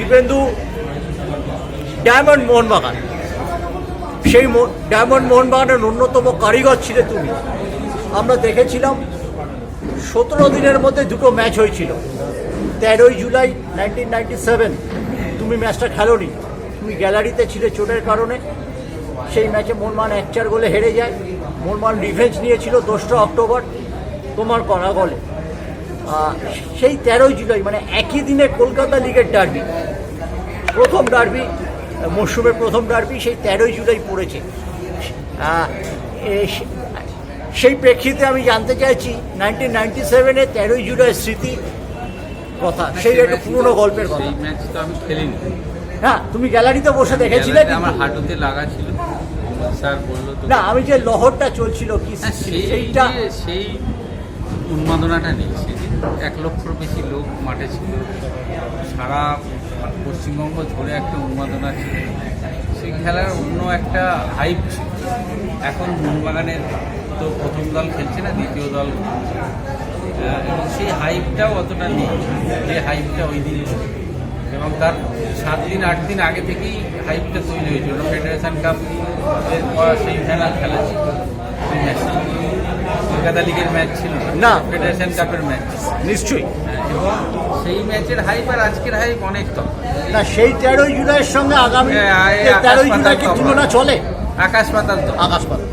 Dipendu diamond Mohun Bagan সেই diamond মোহনবাগানের অন্যতম কারিগর ছিলে তুমি। আমরা দেখেছিলাম, সতেরো দিনের মধ্যে দুটো ম্যাচ হয়েছিল। তেরোই জুলাই নাইনটিন নাইনটি সেভেন তুমি ম্যাচটা খেলোনি। তুমি গ্যালারিতে ছিলে চোটের কারণে। সেই ম্যাচে মোহনবাগান এক চার গোলে হেরে যায়। মোহনবাগান রিভেঞ্জ নিয়েছিল দোসরা অক্টোবর। তোমার করা গলে। সেই তেরোই জুলাই মানে একই দিনে কলকাতা লিগের ডার্বি প্রথম ডার্বি মরশুমের প্রথম ডার্বি সেই তেরোই জুলাই পড়েছে। সেই প্রেক্ষিতে আমি জানতে চাইছি নাইনটিন নাইনটি সেভেনে তেরোই জুলাই স্মৃতি কথা সেই একটা পুরনো গল্পের কথা। ম্যাচ তো আমি খেলিনি। হ্যাঁ তুমি গ্যালারিতে বসে দেখেছিলে আমার হাঁটুতে লাগা ছিল। স্যার বলল না আমি যে লহরটা চলছিল কি হ্যাঁ, সেইটা সেই উন্মাদনাটা নেই এক লক্ষর বেশি লোক মাঠে ছিল। সারা পশ্চিমবঙ্গ ধরে একটা উন্মাদনা ছিল। সেই খেলার অন্য একটা হাইপ ছিল। এখন মোহনবাগানের তো প্রথম দল খেলছে না, দ্বিতীয় দল এবং সেই হাইপটাও অতটা নেই যে হাইপটা ওই দিন এবং তার সাত দিন, আট দিন আগে থেকেই হাইপটা তৈরি হয়েছিল ফেডারেশন কাপের সেই ফাইনাল খেলা ছিল। ম্যাচটা কলকাতা লিগের ম্যাচ ছিল। না। ফেডারেশন কাপের ম্যাচ নিশ্চয়ই। এবং সেই ম্যাচের হাইপ আর আজকের হাইপ অনেক তো না সেই তেরোই জুলাইয়ের সঙ্গে আগামী হ্যাঁ, তেরোই জুলাই কি তুলনা চলে। আকাশ পাতাল তো। আকাশ পাতাল।